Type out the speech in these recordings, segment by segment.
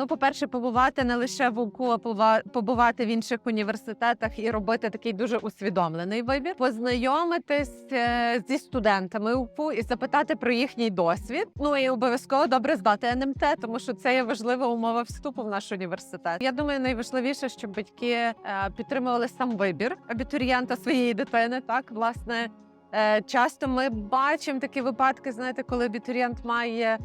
Ну, по-перше, побувати не лише в УКУ, а побувати в інших університетах і робити такий дуже усвідомлений вибір, познайомитись е, зі студентами УКУ і запитати про їхній досвід. Ну і обов'язково добре здати НМТ, тому що це є важлива умова вступу в наш університет. Я думаю, найважливіше, щоб батьки е, підтримували сам вибір абітурієнта своєї дитини. Так, власне, е, часто ми бачимо такі випадки, знаєте, коли абітурієнт має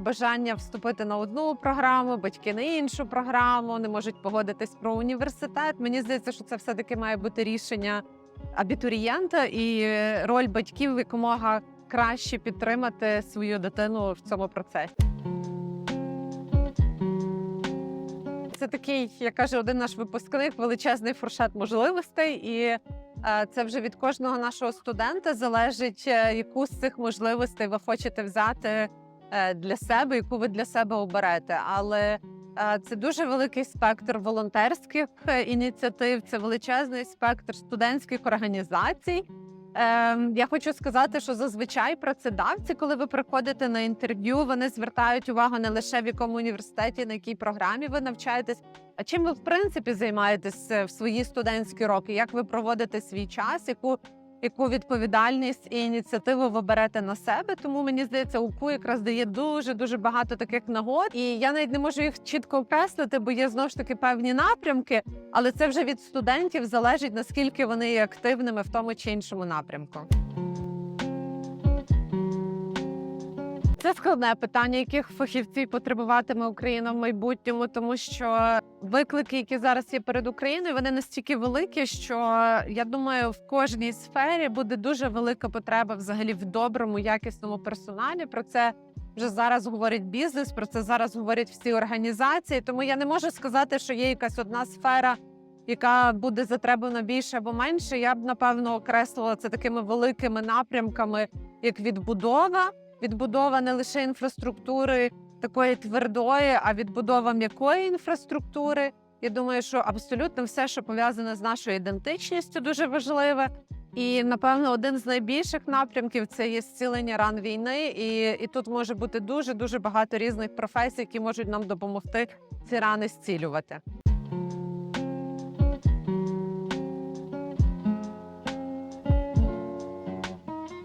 бажання вступити на одну програму, батьки на іншу програму, не можуть погодитись про університет. Мені здається, що це все таки має бути рішення абітурієнта і е, роль батьків якомога краще підтримати свою дитину в цьому процесі. Це такий, як каже один наш випускник, величезний фуршет можливостей, і е, це вже від кожного нашого студента залежить, е, яку з цих можливостей ви хочете взяти е, для себе, яку ви для себе оберете. Але е, це дуже великий спектр волонтерських е, ініціатив, це величезний спектр студентських організацій. Я хочу сказати, що зазвичай працедавці, коли ви приходите на інтерв'ю, вони звертають увагу не лише в якому університеті, на якій програмі ви навчаєтесь, а чим ви в принципі займаєтесь е, в свої студентські роки, як ви проводите свій час, яку, яку відповідальність і ініціативу ви берете на себе. Тому мені здається, УКУ якраз дає дуже дуже багато таких нагод, і я навіть не можу їх чітко окреслити, бо є знову ж таки певні напрямки. Але це вже від студентів залежить наскільки вони є активними в тому чи іншому напрямку. Це складне питання, яких фахівців потребуватиме Україна в майбутньому, тому що виклики, які зараз є перед Україною, вони настільки великі, що я думаю, в кожній сфері буде дуже велика потреба взагалі в доброму, якісному персоналі. Про це вже зараз говорить бізнес, про це зараз говорять всі організації. Тому я не можу сказати, що є якась одна сфера, яка буде затребувана більше або менше. Я б напевно окреслила це такими великими напрямками, як відбудова, відбудова не лише інфраструктури такої твердої, а відбудова м'якої інфраструктури. Я думаю, що абсолютно все, що пов'язане з нашою ідентичністю, дуже важливе. І напевно один з найбільших напрямків це є зцілення ран війни, і, і тут може бути дуже дуже багато різних професій, які можуть нам допомогти ці рани зцілювати.